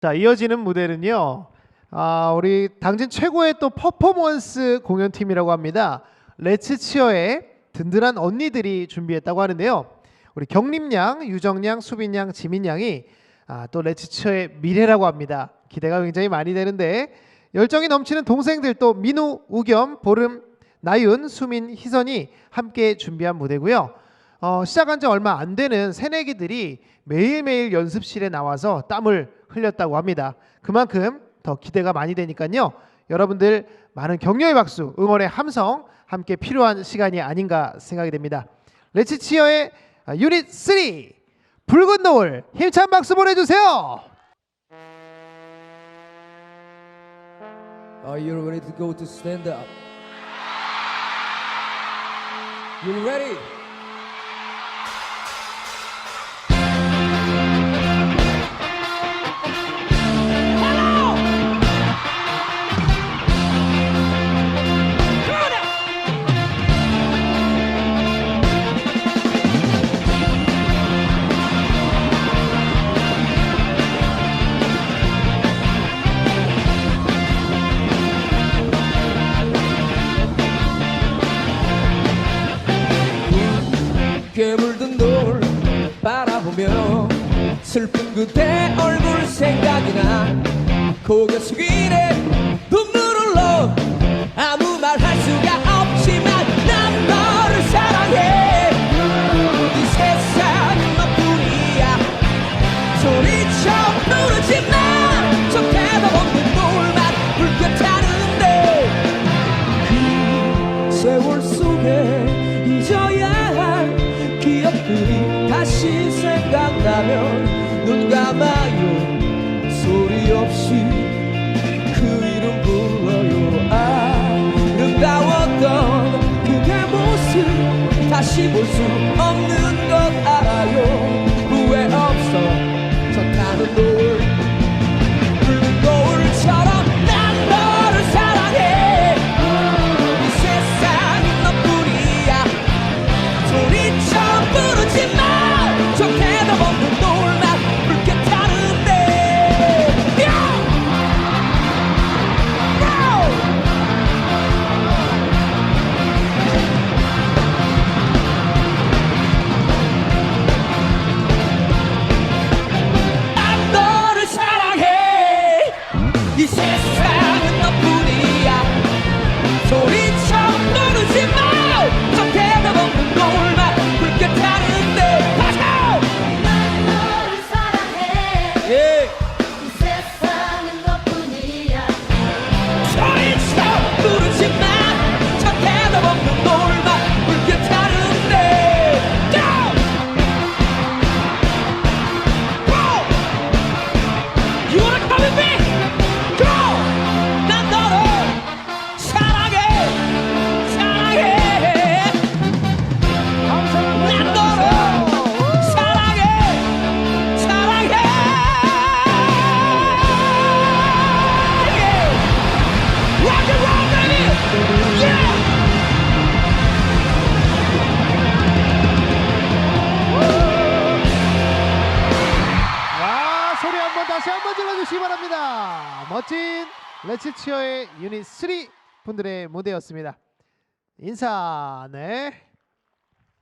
자 이어지는 무대는요. 아 우리 당진 최고의 또 퍼포먼스 공연팀이라고 합니다. 레츠 치어의 든든한 언니들이 준비했다고 하는데요. 우리 경림양, 유정양, 수빈양, 지민양이 아, 또 레츠 치어의 미래라고 합니다. 기대가 굉장히 많이 되는데 열정이 넘치는 동생들 또 민우, 우겸, 보름, 나윤, 수민, 희선이 함께 준비한 무대고요. 어, 시작한 지 얼마 안 되는 새내기들이 매일매일 연습실에 나와서 땀을 흘렸다고 합니다. 그만큼 더 기대가 많이 되니까요. 여러분들 많은 격려의 박수, 응원의 함성 함께 필요한 시간이 아닌가 생각이 됩니다. 레츠 치어의 아, 유닛 3 붉은 노을 힘찬 박수 보내주세요. Are you ready to go to stand up? You ready? 슬픈 그대 얼굴 생각이 나. 고개 숙이네 눈물을 흘러. 아무 말 할 수가 없지만 난 너를 사랑해. 이 세상은 너뿐이야. 소리쳐 부르지만 저 대답 없는 노을만 불볕하는데. 그 세월 속에 잊어야 할 기억들이 다시 생각나면 눈 감아요. 소리 없이 그 이름 불러요. 아름다웠던 그대 모습 다시 볼수 질러주시기 바랍니다. 멋진 레츠 치어의 유닛 3 분들의 무대였습니다. 인사 네.